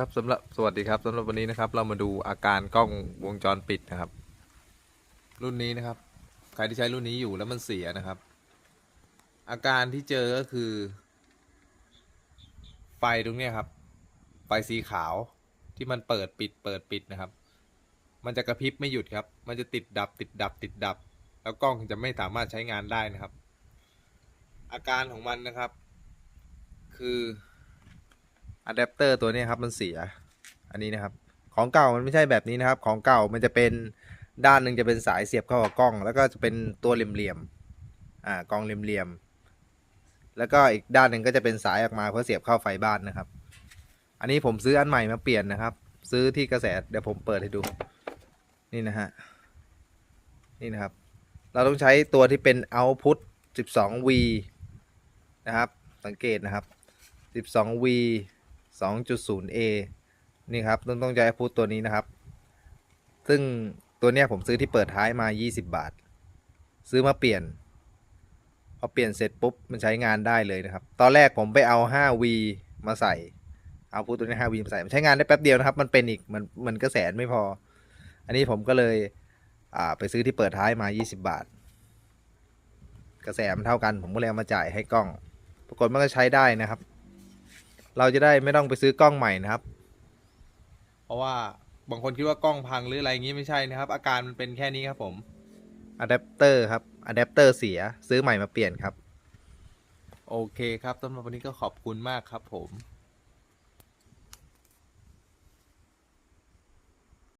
ครับสำหรับสวัสดีครับสำหรับวันนี้นะครับ เรามาดูอาการกล้องวงจรปิดนะครับ รุ่นนี้นะครับ ใครที่ใช้รุ่นนี้อยู่แล้วมันเสียนะครับ อาการที่เจอก็คือ ไฟตรงนี้ครับ ไฟสีขาวที่มันเปิดปิดเปิดปิดนะครับ มันจะกระพริบไม่หยุดครับ มันจะติดดับ ติดดับ ติดดับ แล้วกล้องจะไม่สามารถใช้งานได้นะครับ อาการของมันนะครับ คือ อะแดปเตอร์ตัวนี้ครับมันเสีย อันนี้นะครับ ของเก่ามันไม่ใช่แบบนี้นะครับ ของเก่ามันจะเป็นด้านหนึ่งจะเป็นสายเสียบเข้ากับกล้อง แล้วก็จะเป็นตัวเหลี่ยมๆอ่ากล้องเหลี่ยมๆแล้วก็อีกด้านหนึ่งก็จะเป็นสายออกมาเพื่อเสียบเข้าไฟบ้านนะครับ อันนี้ผมซื้ออันใหม่มาเปลี่ยนนะครับ ซื้อที่กระแสเดี๋ยวผมเปิดให้ดู นี่นะฮะนี่นะครับ เราต้องใช้ตัวที่เป็น output 12V นะครับ สังเกตนะครับ 12V 2.0A นี่ครับต้องต้องใช้ output ตัวนี้นะครับ ซึ่งตัวเนี้ยผมซื้อที่เปิดท้ายมา 20 บาท ซื้อมาเปลี่ยน พอเปลี่ยนเสร็จปุ๊บ มันใช้งานได้เลยนะครับ ตอนแรกผมไปเอา 5V มาใส่ เอาพูดตัวนี้ 5V มาใส่ มันใช้งานได้แป๊บเดียวนะครับ มันเป็นอีก มันมันก็แสนไม่พอ อันนี้ผมก็เลย อ่า ไปซื้อที่เปิดท้ายมา 20 บาท กระแสมันเท่ากัน ผมก็เลยเอามาจ่ายให้กล้อง ปรากฏมันก็ใช้ได้นะครับ เราจะได้ไม่ต้องไปซื้อกล้องใหม่นะครับ เพราะว่าบางคนคิดว่ากล้องพังหรืออะไรอย่างนี้ไม่ใช่นะครับ อาการมันเป็นแค่นี้ครับผมอะแดปเตอร์ครับอะแดปเตอร์เสียซื้อใหม่มาเปลี่ยนครับ โอเคครับสำหรับวันนี้ก็ขอบคุณมากครับผม